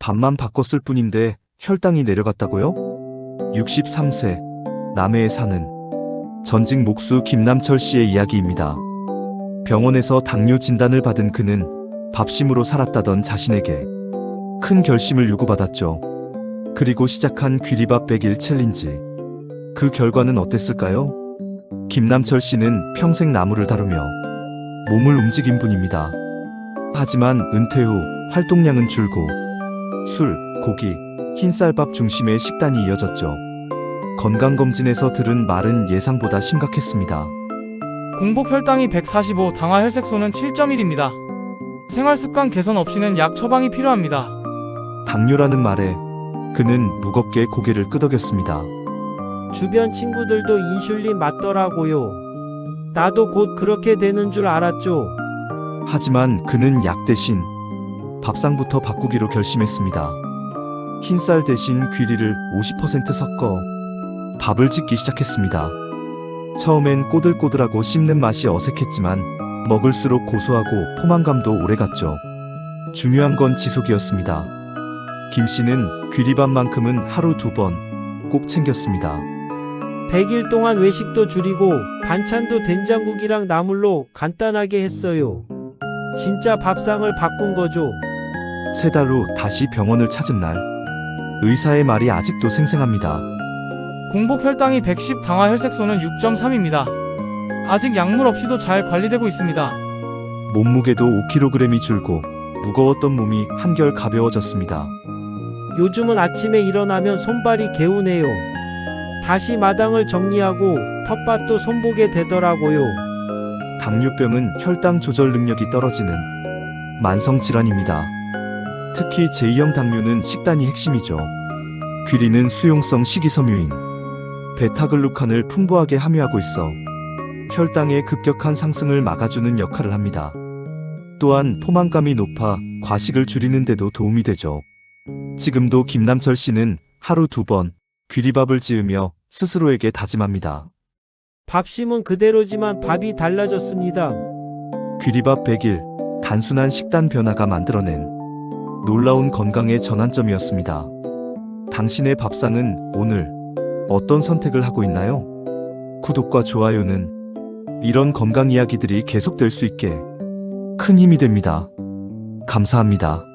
밥만 바꿨을 뿐인데 혈당이 내려갔다고요? 63세 남해에 사는 전직 목수 김남철 씨의 이야기입니다. 병원에서 당뇨 진단을 받은 그는 밥심으로 살았다던 자신에게 큰 결심을 요구받았죠. 그리고 시작한 귀리밥 100일 챌린지. 그 결과는 어땠을까요? 김남철 씨는 평생 나무를 다루며 몸을 움직인 분입니다. 하지만 은퇴 후 활동량은 줄고 술, 고기, 흰쌀밥 중심의 식단이 이어졌죠. 건강검진에서 들은 말은 예상보다 심각했습니다. 공복 혈당이 145, 당화 혈색소는 7.1입니다. 생활습관 개선 없이는 약 처방이 필요합니다. 당뇨라는 말에 그는 무겁게 고개를 끄덕였습니다. 주변 친구들도 인슐린 맞더라고요. 나도 곧 그렇게 되는 줄 알았죠. 하지만 그는 약 대신 밥상부터 바꾸기로 결심했습니다. 흰쌀 대신 귀리를 50% 섞어 밥을 짓기 시작했습니다. 처음엔 꼬들꼬들하고 씹는 맛이 어색했지만 먹을수록 고소하고 포만감도 오래갔죠. 중요한 건 지속이었습니다. 김 씨는 귀리밥만큼은 하루 두 번 꼭 챙겼습니다. 100일 동안 외식도 줄이고 반찬도 된장국이랑 나물로 간단하게 했어요. 진짜 밥상을 바꾼 거죠. 세 달 후 다시 병원을 찾은 날 의사의 말이 아직도 생생합니다. 공복 혈당이 110, 당화 혈색소는 6.3입니다. 아직 약물 없이도 잘 관리되고 있습니다. 몸무게도 5kg이 줄고 무거웠던 몸이 한결 가벼워졌습니다. 요즘은 아침에 일어나면 손발이 개운해요. 다시 마당을 정리하고 텃밭도 손보게 되더라고요. 당뇨병은 혈당 조절 능력이 떨어지는 만성 질환입니다. 특히 제2형 당뇨는 식단이 핵심이죠. 귀리는 수용성 식이섬유인 베타글루칸을 풍부하게 함유하고 있어 혈당의 급격한 상승을 막아주는 역할을 합니다. 또한 포만감이 높아 과식을 줄이는데도 도움이 되죠. 지금도 김남철 씨는 하루 두 번 귀리밥을 지으며 스스로에게 다짐합니다. 밥심은 그대로지만 밥이 달라졌습니다. 귀리밥 100일 단순한 식단 변화가 만들어낸 놀라운 건강의 전환점이었습니다. 당신의 밥상은 오늘 어떤 선택을 하고 있나요? 구독과 좋아요는 이런 건강 이야기들이 계속될 수 있게 큰 힘이 됩니다. 감사합니다.